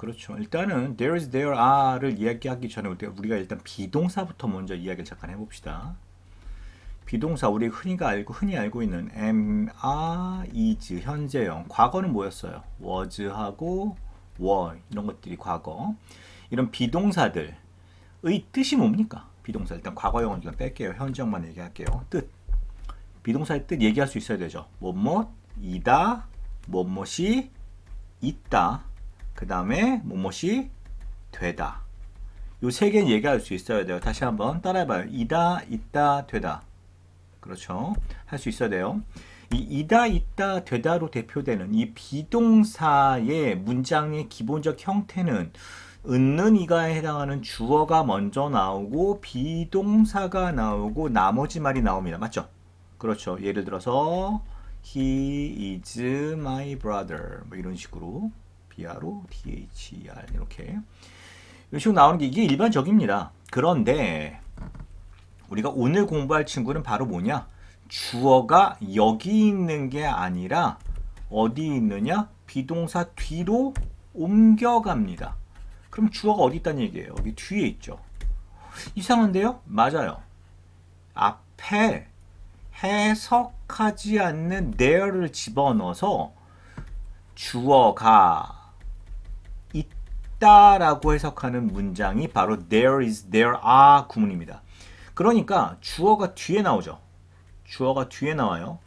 그렇죠. 일단은 there is, there are를 이야기하기 전에 우리가 일단 비동사부터 먼저 이야기를 잠깐 해봅시다. 비동사 우리 흔히가 알고 흔히 알고 있는 am, are, is 현재형. 과거는 뭐였어요? was하고 were 이런 것들이 과거. 이런 비동사들의 뜻이 뭡니까? 비동사 일단 과거형은 일단 뺄게요. 현재형만 얘기할게요. 뜻. 비동사의 뜻 얘기할 수 있어야 되죠. 뭐뭐 이다, 뭐뭐이 있다. 그 다음에 뭐뭐이 되다. 요 세 개는 얘기할 수 있어야 돼요. 다시 한번 따라해봐요. 이다, 있다, 되다. 그렇죠. 할 수 있어야 돼요. 이 이다, 있다, 되다로 대표되는 이 비동사의 문장의 기본적 형태는 은는 이가에 해당하는 주어가 먼저 나오고 비동사가 나오고 나머지 말이 나옵니다. 맞죠? 그렇죠. 예를 들어서 he is my brother 뭐 이런 식으로 BRO THER 이렇게 이런 식으로 나오는 게 이게 일반적입니다. 그런데 우리가 오늘 공부할 친구는 바로 뭐냐? 주어가 여기 있는 게 아니라 어디 있느냐? 비동사 뒤로 옮겨갑니다. 그럼 주어가 어디 있다는 얘기예요? 여기 뒤에 있죠. 이상한데요? 맞아요. 앞에 해석하지 않는 there를 집어넣어서 주어가 있다라고 해석하는 문장이 바로 there is, there are 구문입니다. 그러니까 주어가 뒤에 나오죠. 주어가 뒤에 나와요.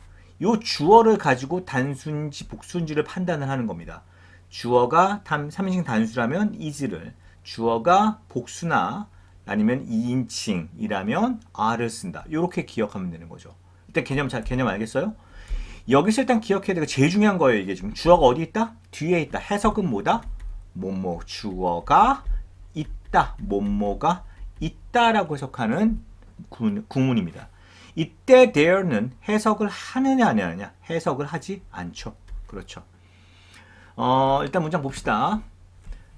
요 주어를 가지고 단순지, 복순지를 판단을 하는 겁니다. 주어가 단, 3인칭 단수라면 is를, 주어가 복수나 아니면 2인칭이라면 are를 쓴다. 이렇게 기억하면 되는 거죠. 일단 개념 잘 개념 알겠어요? 여기서 일단 기억해야 되고 제일 중요한 거예요. 이게 지금 주어가 어디 있다? 뒤에 있다. 해석은 뭐다? 뭐뭐 주어가 있다. 뭐뭐가 있다라고 해석하는 구문, 구문입니다. 이때 there는 해석을 하느냐 안 하느냐 해석을 하지 않죠. 그렇죠. 어, 일단 문장 봅시다.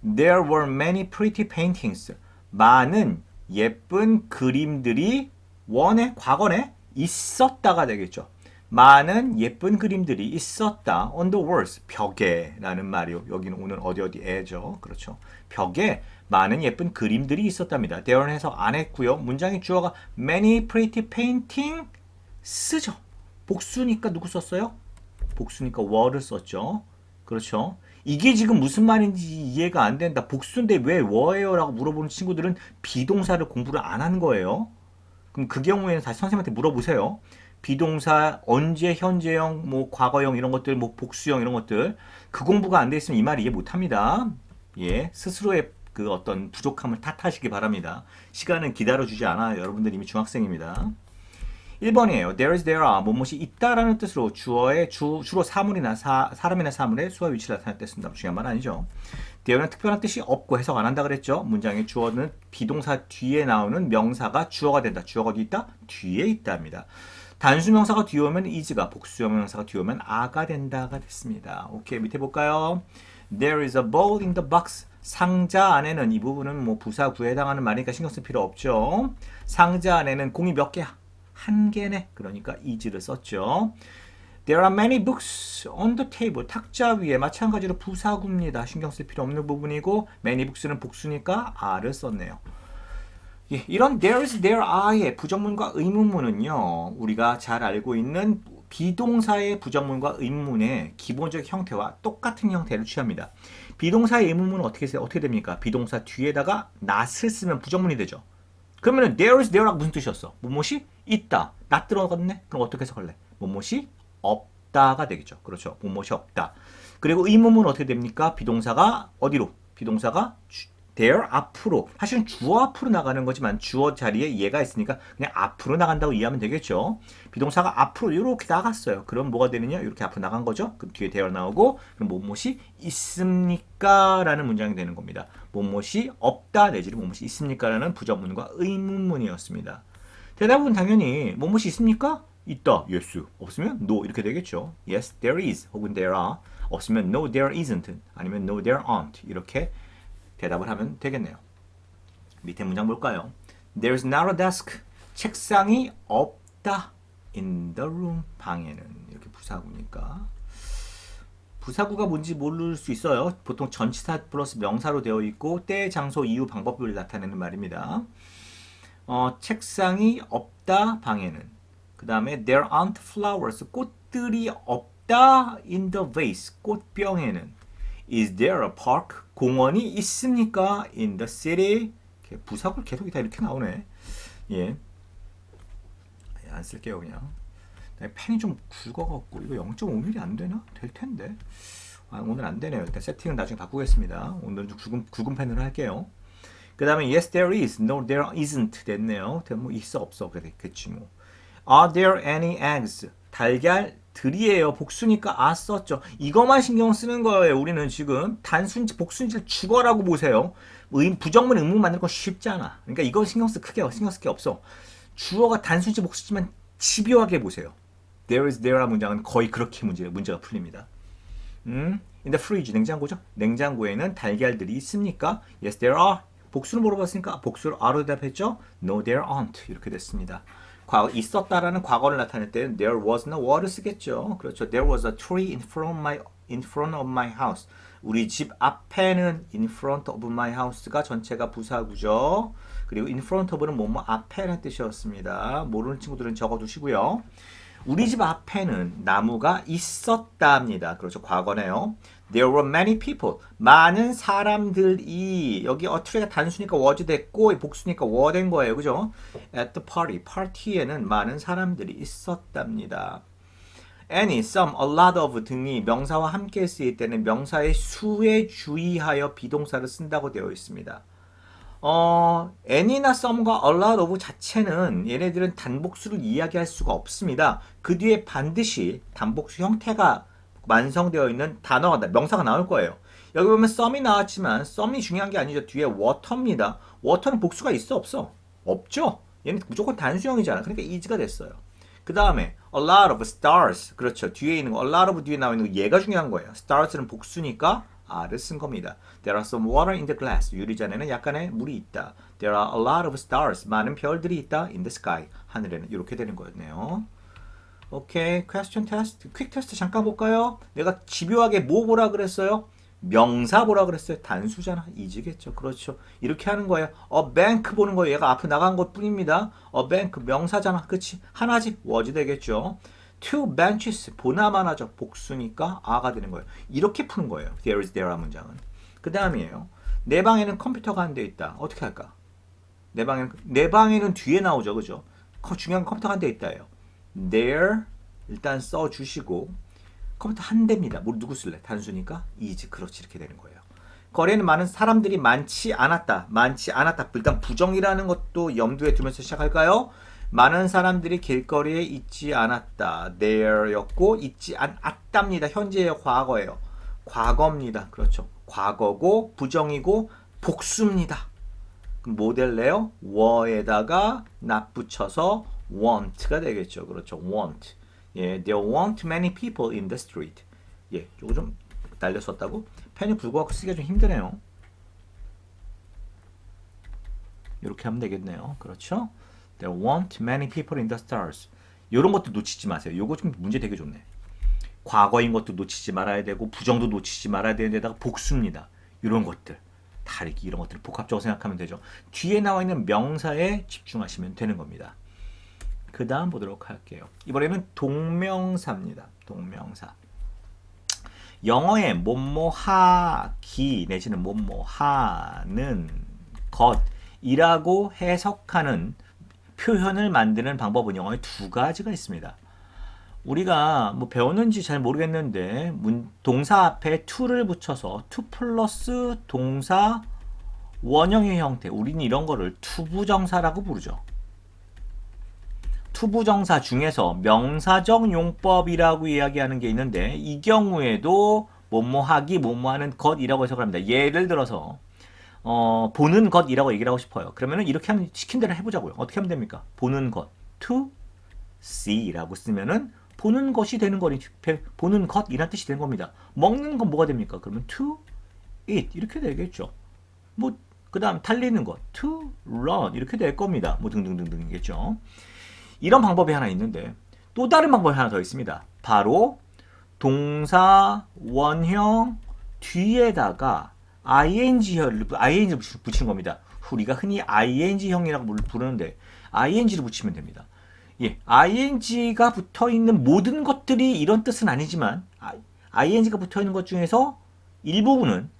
There were many pretty paintings. 많은 예쁜 그림들이 원에 과거에 있었다가 되겠죠. 많은 예쁜 그림들이 있었다. On the walls. 벽에라는 말이요. 여기는 오늘 어디 어디 에죠. 그렇죠. 벽에 많은 예쁜 그림들이 있었답니다. there는 해석 안 했고요. 문장의 주어가 many pretty painting 쓰죠. 복수니까 누구 썼어요? 복수니까 were를 썼죠. 그렇죠. 이게 지금 무슨 말인지 이해가 안 된다. 복수인데 왜 were예요? 라고 물어보는 친구들은 비동사를 공부를 안 하는 거예요. 그럼 그 경우에는 다시 선생님한테 물어보세요. 비동사 언제 현재형 뭐 과거형 이런 것들 뭐 복수형 이런 것들 그 공부가 안 돼 있으면 이 말 이해 못 합니다. 예, 스스로의 그 어떤 부족함을 탓하시기 바랍니다. 시간은 기다려 주지 않아요. 여러분들 이미 중학생입니다. 1번이에요. There is, there are. 무엇이 있다라는 뜻으로 주어의 주, 주로 사물이나 사, 사람이나 사물의 수와 위치를 나타낼 때 쓴다. 중요한 말 아니죠. there는 특별한 뜻이 없고 해석 안 한다 그랬죠. 문장의 주어는 비동사 뒤에 나오는 명사가 주어가 된다. 주어가 어디 있다? 뒤에 있답니다. 단수 명사가 뒤에 오면 is가, 복수형 명사가 뒤에 오면 a가 된다가 됐습니다. 오케이, 밑에 볼까요? There is a ball in the box. 상자 안에는 이 부분은 뭐 부사 구에 해당하는 말이니까 신경 쓸 필요 없죠. 상자 안에는 공이 몇 개야? 한 개네. 그러니까 is를 썼죠. There are many books on the table. 탁자 위에 마찬가지로 부사구입니다. 신경 쓸 필요 없는 부분이고 many books는 복수니까 are를 썼네요. 예, 이런 there's, there are의 부정문과 의문문은요, 우리가 잘 알고 있는 비동사의 부정문과 의문문의 기본적 형태와 똑같은 형태를 취합니다. 비동사의 의문문은 어떻게, 세- 어떻게 됩니까? 비동사 뒤에다가 not을 쓰면 부정문이 되죠. 그러면은 there's, there가 무슨 뜻이었어? 뭐뭇이 있다. not 들어갔네? 그럼 어떻게 해석할래? 뭐뭇이 없다가 되겠죠. 그렇죠. 뭐뭇이 없다. 그리고 의문문은 어떻게 됩니까? 비동사가 어디로? 비동사가 주- there 앞으로 사실은 주어 앞으로 나가는 거지만 주어 자리에 얘가 있으니까 그냥 앞으로 나간다고 이해하면 되겠죠. 비동사가 앞으로 이렇게 나갔어요. 그럼 뭐가 되느냐? 이렇게 앞으로 나간 거죠. 그럼 뒤에 there 나오고 그럼 뭐뭇이 있습니까? 라는 문장이 되는 겁니다. 뭐뭇이 없다 내지는 뭐뭇이 있습니까? 라는 부정문과 의문문이었습니다. 대답은 당연히 뭐뭇이 있습니까? 있다. yes. 없으면 no 이렇게 되겠죠. yes, there is 혹은 there are. 없으면 no, there isn't. 아니면 no, there aren't. 이렇게 대답을 하면 되겠네요. 밑에 문장 볼까요? There's not a desk. 책상이 없다. In the room. 방에는. 이렇게 부사구니까. 부사구가 뭔지 모를 수 있어요. 보통 전치사 플러스 명사로 되어 있고 때, 장소, 이유, 방법을 나타내는 말입니다. 어, 책상이 없다 방에는. 그 다음에 there aren't flowers 꽃들이 없다 in the vase 꽃병에는. Is there a park 공원이 있습니까 in the city? 부사구를 계속 다 이렇게 나오네. 예. 안 쓸게요 그냥. 네, 펜이 좀 굵어갖고 이거 0.5mm 안 되나? 될 텐데. 아, 오늘 안 되네요. 일단 세팅은 나중에 바꾸겠습니다. 오늘은 좀 굵은, 굵은 펜으로 할게요. 그 다음에 yes there is, no there isn't 됐네요. 뭐 있어 없어 그랬겠지 뭐. Are there any eggs? 달걀 들이에요. 복수니까 아 썼죠. 이거만 신경 쓰는 거예요. 우리는 지금 단순지 복수인지를 주어라고 보세요. 의, 부정문 의문 만드는 건 쉽잖아. 그러니까 이거 신경 쓸 크게 신경 쓸 게 없어. 주어가 단순지 복수지만 집요하게 보세요. There is there라 문장은 거의 그렇게 문제 문제가 풀립니다. 음, in the fridge 냉장고죠. 냉장고에는 달걀들이 있습니까? Yes, there are. 복수를 물어봤으니까 복수를 are로 대답했죠. No, there aren't. 이렇게 됐습니다. 과거 있었다라는 과거를 나타낼 때는 there was no water 쓰겠죠. 그렇죠. There was a tree in front of my in front of my house. 우리 집 앞에는 in front of my house가 전체가 부사구죠. 그리고 in front of는 뭐뭐 앞에라는 뜻이었습니다. 모르는 친구들은 적어두시고요. 우리 집 앞에는 나무가 있었답니다. 그렇죠. 과거네요. There were many people. 많은 사람들이 여기 tree가 단수니까 was 됐고 복수니까 were 된 거예요. 그죠? At the party. 파티에는 많은 사람들이 있었답니다. any, some, a lot of 등이 명사와 함께 쓰일 때는 명사의 수에 주의하여 비동사를 쓴다고 되어 있습니다. 어, any나 some과 a lot of 자체는 얘네들은 단복수를 이야기할 수가 없습니다. 그 뒤에 반드시 단복수 형태가 완성되어 있는 단어가 명사가 나올 거예요. 여기 보면 some이 나왔지만 some이 중요한 게 아니죠. 뒤에 water입니다. water는 복수가 있어 없어? 없죠. 얘는 무조건 단수형이잖아. 그러니까 is가 됐어요. 그 다음에 a lot of stars 그렇죠. 뒤에 있는 거 a lot of 뒤에 나와 있는 거 얘가 중요한 거예요. stars는 복수니까 R을 쓴 겁니다. There are some water in the glass. 유리잔에는 약간의 물이 있다. There are a lot of stars. 많은 별들이 있다. In the sky. 하늘에는 이렇게 되는 거였네요. 오케이. question test. 퀵 테스트 잠깐 볼까요? 내가 집요하게 뭐 보라 그랬어요? 명사 보라 그랬어요. 단수잖아. 이지겠죠. 그렇죠. 이렇게 하는 거예요. 어 bank 보는 거예요. 얘가 앞에 나간 것 뿐입니다. 어 bank 명사잖아. 그치? 하나지 was 되겠죠. benches 보나만 하죠. 복수니까 아가 되는 거예요. 이렇게 푸는 거예요. There is there 문장은. 그 다음이에요. 내 방에는 컴퓨터가 안돼 있다. 어떻게 할까? 내 방에는 내 방에는 뒤에 나오죠. 그죠? 중요한 컴퓨터가 안돼 있다예요. There 일단 써 주시고 컴퓨터 한 대입니다. 뭐 누구 쓸래? 단수니까 is 그렇지 이렇게 되는 거예요. 거리에는 많은 사람들이 많지 않았다. 많지 않았다. 일단 부정이라는 것도 염두에 두면서 시작할까요? 많은 사람들이 길거리에 있지 않았다. there였고 있지 않았답니다. 현재의 과거예요. 과거입니다. 그렇죠. 과거고 부정이고 복수입니다. 그럼 모델레요 were에다가 not 붙여서 want가 되겠죠. 그렇죠. want. 예, there weren't many people in the street. 예, 요거 좀 날렸었다고? 펜이 굵어갖고 쓰기가 좀 힘드네요. 이렇게 하면 되겠네요. 그렇죠? There weren't many people in the stars. 이런 것도 놓치지 마세요. 요거 좀 문제 되게 좋네. 과거인 것도 놓치지 말아야 되고 부정도 놓치지 말아야 되는데다가 복수입니다. 이런 것들. 다르기 이런 것들을 복합적으로 생각하면 되죠. 뒤에 나와 있는 명사에 집중하시면 되는 겁니다. 그 다음 보도록 할게요. 이번에는 동명사입니다. 동명사. 영어의 뭐뭐하기 내지는 뭐뭐하는 것이라고 해석하는 표현을 만드는 방법은 영어에 두 가지가 있습니다. 우리가 뭐 배웠는지 잘 모르겠는데 문, 동사 앞에 to를 붙여서 to 플러스 동사 원형의 형태 우리는 이런 거를 투부정사라고 부르죠. 투부정사 중에서 명사적 용법이라고 이야기하는 게 있는데 이 경우에도 뭐뭐하기 뭐뭐하는 것이라고 해석을 합니다. 예를 들어서 어, 보는 것이라고 얘기를 하고 싶어요. 그러면은 이렇게 하면 시킨 대로 해보자고요. 어떻게 하면 됩니까? 보는 것 to see라고 쓰면은 보는 것이 되는 거니 보는 것이란 뜻이 되는 겁니다. 먹는 건 뭐가 됩니까? 그러면 to eat 이렇게 되겠죠. 뭐 그다음 달리는 것 to run 이렇게 될 겁니다. 뭐 등등등등이겠죠. 이런 방법이 하나 있는데 또 다른 방법이 하나 더 있습니다. 바로 동사 원형 뒤에다가 ing를 ing를 붙이는 겁니다. 우리가 흔히 ing형이라고 부르는데 ing를 붙이면 됩니다. 예, ing가 붙어 있는 모든 것들이 이런 뜻은 아니지만 ing가 붙어 있는 것 중에서 일부분은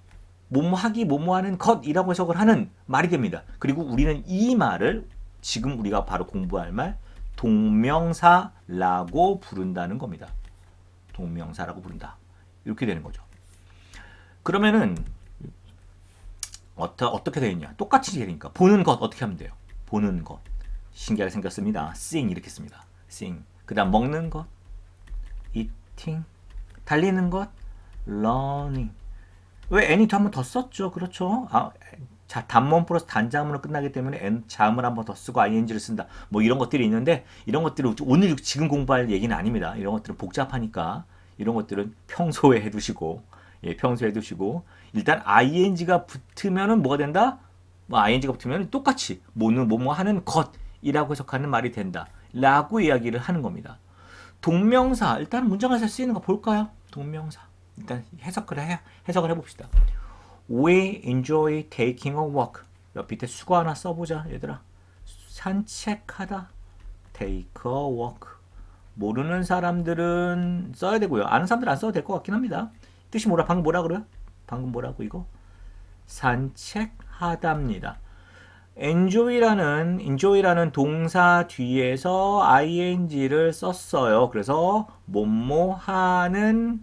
뭐뭐 하기 뭐뭐 하는 것이라고 해석을 하는 말이 됩니다. 그리고 우리는 이 말을 지금 우리가 바로 공부할 말 동명사라고 부른다는 겁니다. 동명사라고 부른다. 이렇게 되는 거죠. 그러면은 어떠, 어떻게 되겠냐? 똑같이 되니까 보는 것 어떻게 하면 돼요? 보는 것 신기하게 생겼습니다. seeing 이렇게 씁니다. seeing 그다음 먹는 것 eating 달리는 것 learning 왜 any도 한번 더 썼죠? 그렇죠? 아, 자, 단문 플러스 단자문으로 끝나기 때문에 n 자음을 한 번 더 쓰고 ing를 쓴다. 뭐 이런 것들이 있는데 이런 것들을 오늘 지금 공부할 얘기는 아닙니다. 이런 것들은 복잡하니까 이런 것들은 평소에 해 두시고 예, 평소에 해 두시고 일단 ing가 붙으면은 뭐가 된다? 뭐 ing가 붙으면 똑같이 뭐는 뭐뭐 하는 것이라고 해석하는 말이 된다. 라고 이야기를 하는 겁니다. 동명사 일단 문장에서 쓰이는 거 볼까요? 동명사 일단 해석을 해 해석을 해 봅시다. We enjoy taking a walk. 옆 밑에 수거 하나 써보자, 얘들아. 산책하다. Take a walk. 모르는 사람들은 써야 되고요. 아는 사람들 안 써도 될 것 같긴 합니다. 뜻이 뭐라? 방금 뭐라 그래요? 방금 뭐라고 이거? 산책하다입니다. enjoy라는 enjoy라는 동사 뒤에서 ing를 썼어요. 그래서 뭐뭐 하는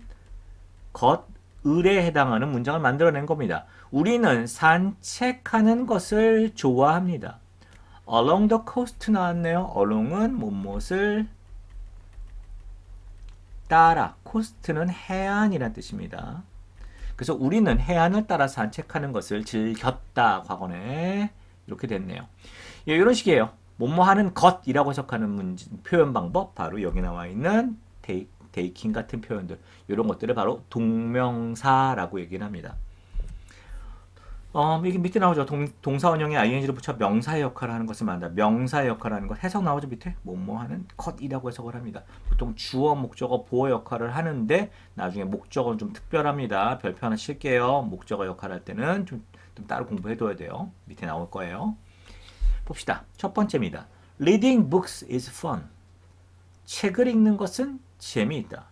것 을에 해당하는 문장을 만들어낸 겁니다. 우리는 산책하는 것을 좋아합니다. along the coast 나왔네요. along은 무엇을 따라 코스트는 해안이란 뜻입니다. 그래서 우리는 해안을 따라 산책하는 것을 즐겼다 과거에 이렇게 됐네요. 예, 이런 식이에요. 뭐뭐 하는 것이라고 해석하는 문제, 표현 방법 바로 여기 나와 있는 take, taking 같은 표현들 이런 것들을 바로 동명사라고 얘기를 합니다. 어, 여기 밑에 나오죠. 동, 동사 원형에 ing를 붙여 명사의 역할을 하는 것을 말한다. 명사의 역할을 하는 것. 해석 나오죠. 밑에. 뭐뭐 하는 컷이라고 해석을 합니다. 보통 주어, 목적어, 보어 역할을 하는데 나중에 목적어는 좀 특별합니다. 별표 하나 칠게요. 목적어 역할을 할 때는 좀, 좀 따로 공부해둬야 돼요. 밑에 나올 거예요. 봅시다. 첫 번째입니다. Reading books is fun. 책을 읽는 것은 재미있다.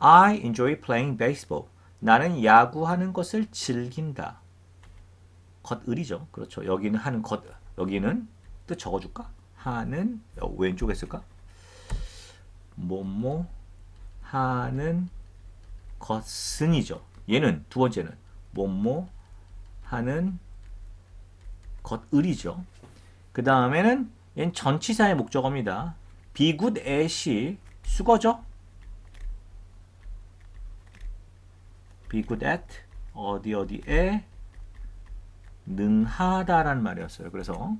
I enjoy playing baseball. 나는 야구하는 것을 즐긴다. 겉을이죠. 그렇죠. 여기는 하는 겉, 여기는 뜻 적어줄까? 하는 왼쪽에 쓸까? 뭐뭐 하는 것은이죠. 얘는 두 번째는 뭐뭐 하는 것을이죠. 그 다음에는 얘는 전치사의 목적어입니다. be good at이 수거죠. be good at 어디 어디에 능하다라는 말이었어요. 그래서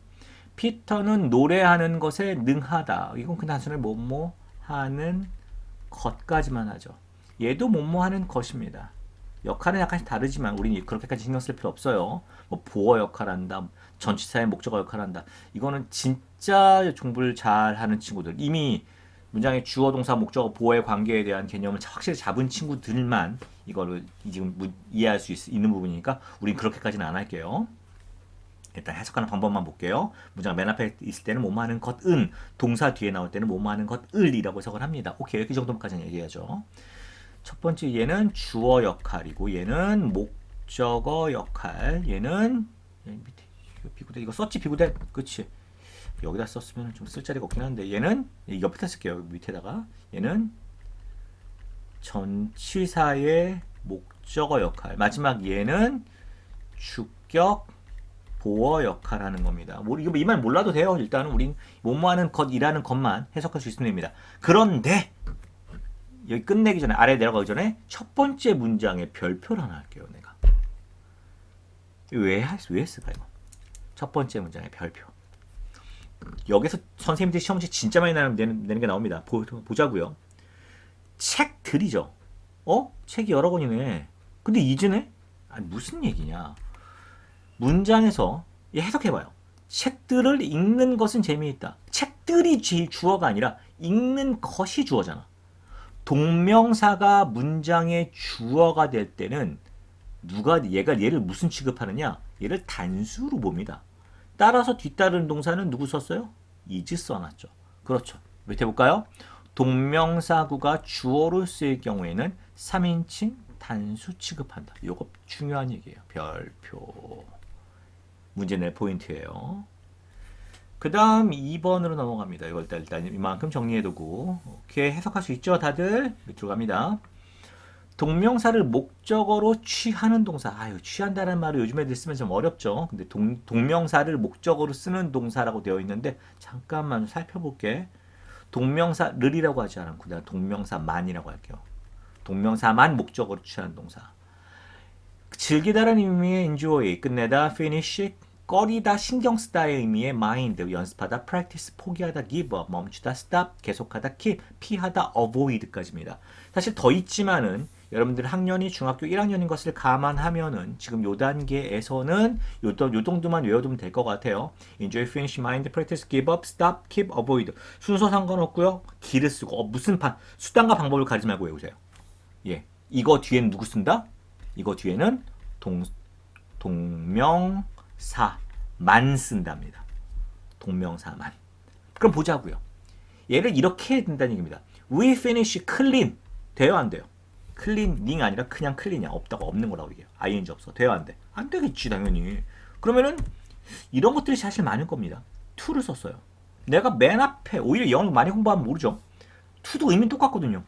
피터는 노래하는 것에 능하다. 이건 그 단순히 뭐뭐 하는 것까지만 하죠. 얘도 뭐뭐 하는 것입니다. 역할은 약간씩 다르지만 우리는 그렇게까지 신경 쓸 필요 없어요. 뭐 보어 역할 한다, 전치사의 목적어 역할 한다. 이거는 진짜 공부를 잘 하는 친구들. 이미 문장의 주어, 동사, 목적어, 보어의 관계에 대한 개념을 확실히 잡은 친구들만 이거를 지금 이해할 수 있, 는 부분이니까 우린 그렇게까지는 안 할게요. 일단 해석하는 방법만 볼게요. 문장 맨 앞에 있을 때는 뭐뭐 하는 것은, 동사 뒤에 나올 때는 뭐뭐 하는 것을이라고 해석을 합니다. 오케이, 이렇게 정도까지는 얘기하죠. 첫 번째 얘는 주어 역할이고 얘는 목적어 역할, 얘는 밑에 비구대 이거 썼지 비구대, 그치? 여기다 썼으면 좀 쓸 자리가 없긴 한데 얘는 옆에다 쓸게요. 밑에다가 얘는 전치사의 목적어 역할. 마지막 얘는 주격 보어 역할하는 겁니다. 뭐 이거 이말 몰라도 돼요. 일단은 우린 뭐뭐하는 것이라는 것만 해석할 수 있으면 됩니다. 그런데 여기 끝내기 전에 아래 내려가기 전에 첫 번째 문장에 별표를 하나 할게요. 내가 왜, 왜 했을까 이거? 첫 번째 문장에 별표. 여기서 선생님들이 시험지 진짜 많이 내는, 내는 게 나옵니다. 보, 보자고요. 책들이죠. 어? 책이 여러 권이네. 근데 이제네? 아니 무슨 얘기냐? 문장에서 해석해봐요. 책들을 읽는 것은 재미있다. 책들이 주어가 아니라 읽는 것이 주어잖아. 동명사가 문장의 주어가 될 때는 누가 얘가 얘를 무슨 취급하느냐? 얘를 단수로 봅니다. 따라서 뒤따르는 동사는 누구 썼어요? is 써놨죠. 그렇죠. 밑에 볼까요? 동명사구가 주어로 쓰일 경우에는 3인칭 단수 취급한다. 이거 중요한 얘기예요. 별표. 문제 낼 포인트예요. 그 다음 2번으로 넘어갑니다. 이걸 일단 이만큼 정리해두고 오케이 해석할 수 있죠 다들? 밑으로 갑니다. 동명사를 목적어로 취하는 동사. 아유 취한다는 말을 요즘 애들 쓰면 좀 어렵죠. 근데 동, 동명사를 목적어로 쓰는 동사라고 되어 있는데 잠깐만 살펴볼게. 동명사 를이라고 하지 않고 내가 동명사만이라고 할게요. 동명사만 목적어로 취하는 동사. 즐기다라는 의미의 enjoy, 끝내다, finish, 꺼리다, 신경 쓰다의 의미의 mind, 연습하다, practice, 포기하다, give up, 멈추다, stop, 계속하다, keep, 피하다, avoid까지입니다. 사실 더 있지만은 여러분들 학년이 중학교 1학년인 것을 감안하면은 지금 요 단계에서는 요, 요 정도만 외워두면 될 것 같아요. enjoy, finish, mind, practice, give up, stop, keep, avoid. 순서 상관없고요. 길을 쓰고 어, 무슨 판 수단과 방법을 가리지 말고 외우세요. 예, 이거 뒤에는 누구 쓴다? 이거 뒤에는 동 동명사만 쓴답니다. 동명사만. 그럼 보자고요. 얘를 이렇게 해야 된다는 얘기입니다. We finish clean. 돼요, 안 돼요? 클린닝 아니라 그냥 클린이야. 없다고 없는 거라고 얘기해요. ing 없어. 돼요, 안 돼? 안 되겠지, 당연히. 그러면은 이런 것들이 사실 많을 겁니다. to를 썼어요. 내가 맨 앞에 오히려 영어 많이 공부하면 모르죠. to도 의미 똑같거든요.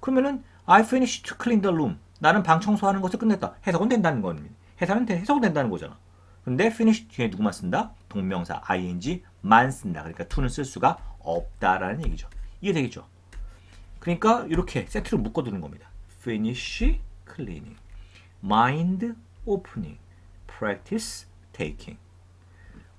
그러면은 I finished to clean the room. 나는 방 청소하는 것을 끝냈다. 해석은 된다는 겁니다. 해석은 해석은 된다는 거잖아. 근데 finish 뒤에 누구만 쓴다? 동명사 ing만 쓴다. 그러니까 to는 쓸 수가 없다라는 얘기죠. 이해되겠죠? 그러니까 이렇게 세트로 묶어두는 겁니다. Finish cleaning, mind opening, practice taking.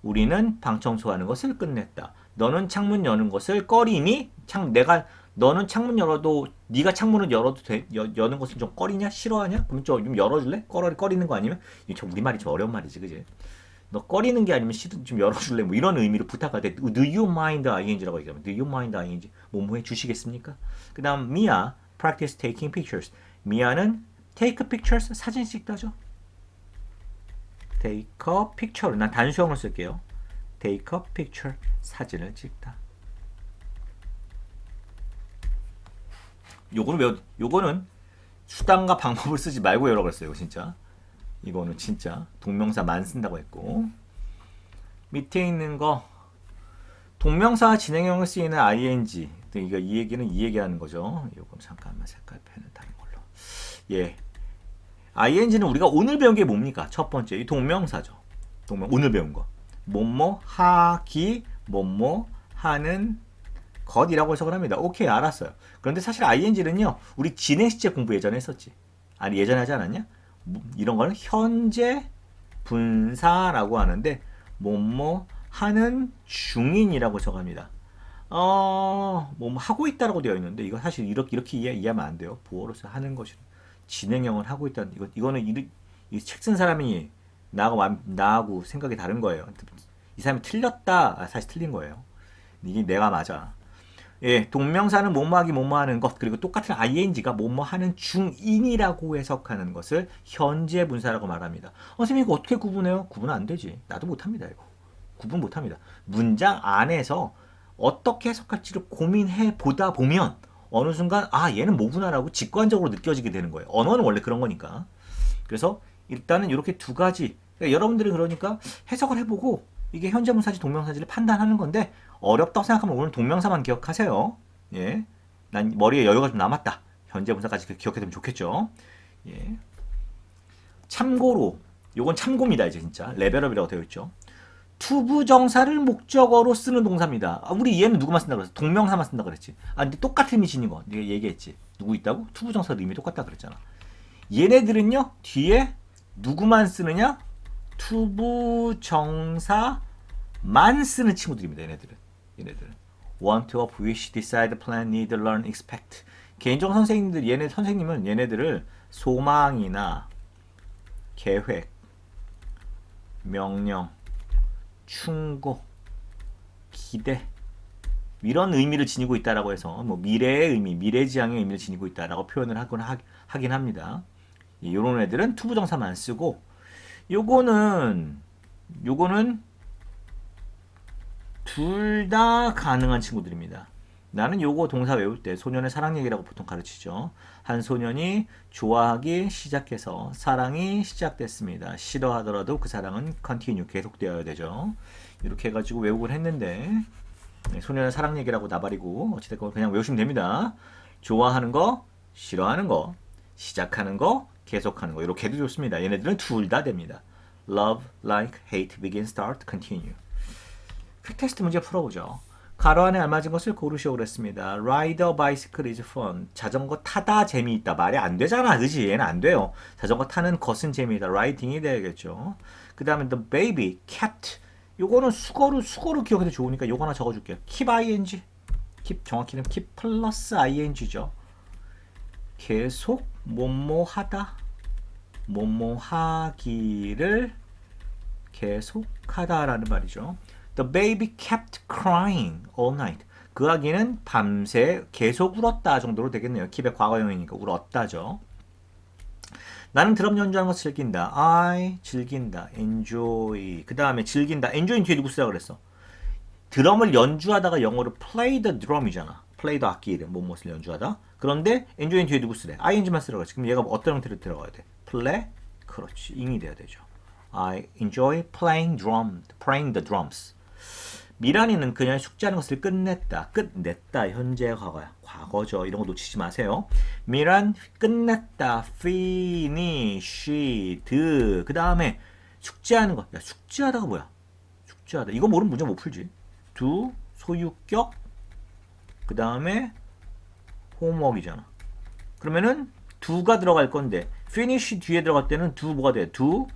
우리는 방 청소하는 것을 끝냈다. 너는 창문 여는 것을 꺼리니? 창 내가 너는 창문 열어도 네가 창문을 열어도 돼? 여, 여는 것은 좀 꺼리냐? 싫어하냐? 그럼 좀, 좀 열어줄래? 꺼리 꺼리는 거 아니면 이게 우리 말이 좀 어려운 말이지, 그지? 너 꺼리는 게 아니면 싫은 좀 열어줄래? 뭐 이런 의미로 부탁할 때 Do you mind ing라고 얘기하면 Do you mind ing? 뭐뭐 해 주시겠습니까? 그 다음 미아 practice taking pictures. 미아는 take pictures 사진 찍다죠. take a picture. 난 단수형을 쓸게요. take a picture 사진을 찍다. 요거는 몇 요거는 수단과 방법을 쓰지 말고 걸 써요, 진짜. 이거는 진짜 동명사만 쓴다고 했고 밑에 있는 거 동명사 진행형을 쓰이는 ing 이거 이 얘기는 이 얘기하는 거죠. 이거 잠깐만 색깔 펜을 다른 걸로. 예. ing는 우리가 오늘 배운 게 뭡니까? 첫 번째 이 동명사죠. 동명 오늘 배운 거. 뭐뭐 하기 뭐뭐 하는 것이라고 해석을 합니다. 오케이 알았어요. 그런데 사실 ing는요. 우리 진행 시제 공부 예전에 했었지. 아니 예전에 하지 않았냐? 뭐, 이런 걸 현재 분사라고 하는데 뭐뭐 하는 중인이라고 적합니다. 어, 뭐 하고 있다라고 되어 있는데 이거 사실 이렇게 이렇게 이해, 이해 하면 안 돼요. 보어로서 하는 것이 진행형을 하고 있다. 이거 이거는 이책 쓴 사람이 나하고 나하고 생각이 다른 거예요. 이 사람이 틀렸다. 아, 사실 틀린 거예요. 이게 내가 맞아. 예, 동명사는 뭐뭐하기 뭐뭐하는 것 그리고 똑같은 ing가 뭐뭐하는 중인이라고 해석하는 것을 현재 분사라고 말합니다. 어, 선생님 이거 어떻게 구분해요? 구분 안 되지. 나도 못합니다 이거. 구분 못합니다. 문장 안에서 어떻게 해석할지를 고민해 보다 보면 어느 순간 아 얘는 뭐구나라고 직관적으로 느껴지게 되는 거예요. 언어는 원래 그런 거니까. 그래서 일단은 이렇게 두 가지 그러니까 여러분들이 그러니까 해석을 해보고 이게 현재 분사지 동명사지를 판단하는 건데 어렵다고 생각하면 오늘 동명사만 기억하세요. 예. 난 머리에 여유가 좀 남았다. 현재 분사까지 기억해두면 좋겠죠. 예. 참고로, 요건 참고입니다, 이제 진짜. 레벨업이라고 되어 있죠. 투부 정사를 목적어로 쓰는 동사입니다. 아, 우리 얘는 누구만 쓴다 그랬어? 동명사만 쓴다 그랬지. 아, 근데 똑같은 지닌 거. 내가 얘기했지. 누구 있다고? 투부 정사 의미 똑같다 그랬잖아. 얘네들은요, 뒤에 누구만 쓰느냐? 투부 정사만 쓰는 친구들입니다, 얘네들은. 얘네들은 want to, wish, decide, plan, need, learn, expect. 개인적 선생님들 얘네 선생님은 얘네들을 소망이나 계획, 명령, 충고, 기대 이런 의미를 지니고 있다라고 해서 뭐 미래의 의미, 미래지향의 의미를 지니고 있다라고 표현을 하곤 하, 하긴 합니다. 이런 애들은 투부정사만 쓰고 요거는 요거는 둘 다 가능한 친구들입니다. 나는 요거 동사 외울 때 소년의 사랑 얘기라고 보통 가르치죠. 한 소년이 좋아하기 시작해서 사랑이 시작됐습니다. 싫어하더라도 그 사랑은 continue 계속되어야 되죠. 이렇게 해가지고 외우곤 했는데 네, 소년의 사랑 얘기라고 나발이고 어찌됐건 그냥 외우시면 됩니다. 좋아하는 거, 싫어하는 거, 시작하는 거, 계속하는 거 이렇게 해도 좋습니다. 얘네들은 둘 다 됩니다. Love, like, hate, begin, start, continue. 퀵 테스트 문제 풀어보죠. 가로 안에 알맞은 것을 고르시오 그랬습니다. Ride a bicycle is fun. 자전거 타다 재미있다. 말이 안 되잖아. 그지? 얘는 안 돼요. 자전거 타는 것은 재미있다. Riding이 돼야겠죠. 그 다음에 the baby kept. 요거는 수거로, 수거로 기억해도 좋으니까 요거 하나 적어줄게요. keep ing. keep 정확히는 keep 플러스 ing죠. 계속 뭐뭐 하다. 뭐뭐 하기를 계속 하다라는 말이죠. The baby kept crying all night. 그 아기는 밤새 계속 울었다 정도로 되겠네요. 킵의 과거형이니까 울었다죠. 나는 드럼 연주하는 거 즐긴다. I 즐긴다. enjoy. 그 다음에 즐긴다. enjoy 뒤에 누구 쓰라 그랬어? 드럼을 연주하다가 영어로 play the drum이잖아. play the 악기 이름, 뭐뭇을 연주하다. 그런데 enjoy 뒤에 누구 쓰래? ing만 쓰라 그랬지. 그럼 얘가 어떤 형태로 들어가야 돼? play? 그렇지. ing이 돼야 되죠. I enjoy playing drum, playing the drums. 미란이는 그녀의 숙제하는 것을 끝냈다. 끝냈다. 현재 과거야. 과거죠. 이런 거 놓치지 마세요. 미란 끝냈다. finished. 그 다음에 숙제하는 거. 야 숙제하다가 뭐야? 숙제하다. 이거 모르면 문제 못 풀지. do 소유격. 그 다음에 homework이잖아. 그러면은 do가 들어갈 건데 finish 뒤에 들어갈 때는 do 뭐가 돼? do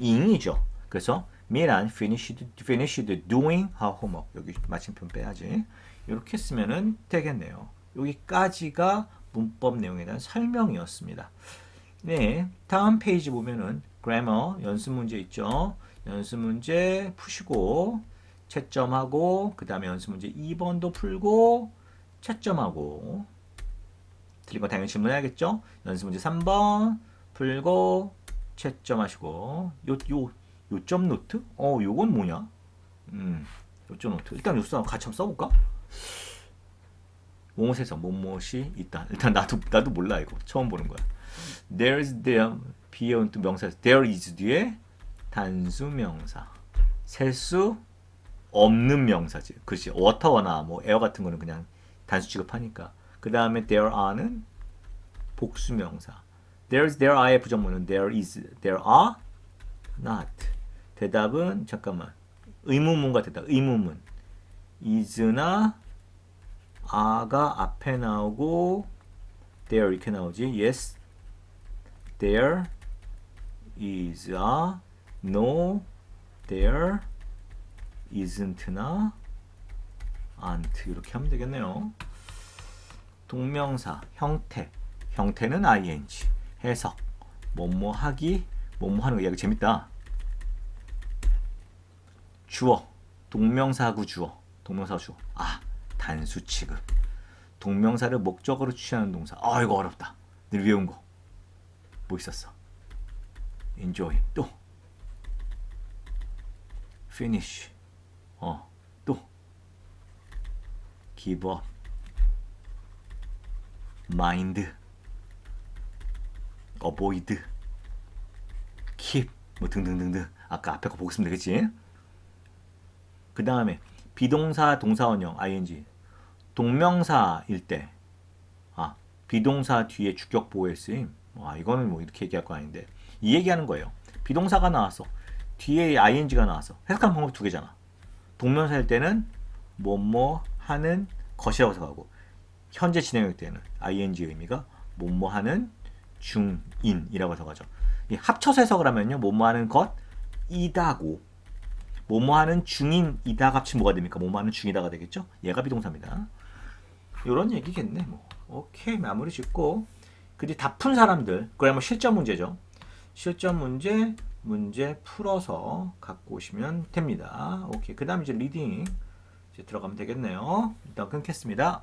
ing이죠. 그래서 미란 finished, finished doing her homework. 여기 마침표 빼야지. 이렇게 쓰면은 되겠네요. 여기까지가 문법 내용에 대한 설명이었습니다. 네, 다음 페이지 보면은 grammar 연습 문제 있죠. 연습 문제 푸시고 채점하고 그 다음에 연습 문제 2번도 풀고 채점하고 틀린 거 당연히 질문해야겠죠. 연습 문제 3번 풀고 채점하시고 요 요 요점 노트? 어, 요건 뭐냐? 음, 요점 노트. 일단 요수 같이 한번 써볼까? 뭐뭇에서 뭐뭇이 있다. 일단 나도 나도 몰라 이거 처음 보는 거야. There's there 비어온 또 명사 there is 뒤에 단수 명사 셀 수 없는 명사지. 그렇지. water나 뭐 에어 같은 거는 그냥 단수 취급하니까. 그 다음에 there are는 복수 명사. There's there are의 부정문은 there is there are not. 대답은 잠깐만. 의문문 같았다. 의문문. is나 are가 앞에 나오고 there 이렇게 나오지. Yes, there is a no, there isn't나 aren't. 이렇게 하면 되겠네요. 동명사. 형태. 형태는 ing. 해석. 뭐뭐 하기. 뭐뭐 하는 거. 이야기 재밌다. 주어 동명사구 주어 동명사 주어. 아 단수 취급. 동명사를 목적으로 취하는 동사. 아 이거 어렵다. 늘 외운 거. 뭐 있었어? Enjoy. 또. Finish. 어또. Give up. Mind. Avoid. Keep. 뭐 등등등등. 아까 앞에 거 보고 있으면 되겠지 그 다음에 비동사 동사원형 ing 동명사일 때 아, 비동사 뒤에 주격 보호에 쓰임 아, 이거는 뭐 이렇게 얘기할 거 아닌데 이 얘기하는 거예요. 비동사가 나왔어. 뒤에 ing가 나왔어. 해석하는 방법 두 개잖아. 동명사일 때는 뭐뭐 하는 것이라고 생각하고 현재 진행할 때는 ing 의미가 뭐뭐 하는 중인이라고 해석하죠. 합쳐서 해석을 하면요. 뭐뭐 하는 것이다고 뭐뭐 하는 중인이다 값이 뭐가 됩니까? 뭐뭐 하는 중이다가 되겠죠? 얘가 비동사입니다. 이런 얘기겠네. 뭐. 오케이 마무리 짓고 그뒤 다푼 사람들 그러면 실전 문제죠. 실전 문제 문제 풀어서 갖고 오시면 됩니다. 오케이 그 다음 이제 리딩 이제 들어가면 되겠네요. 일단 끊겠습니다.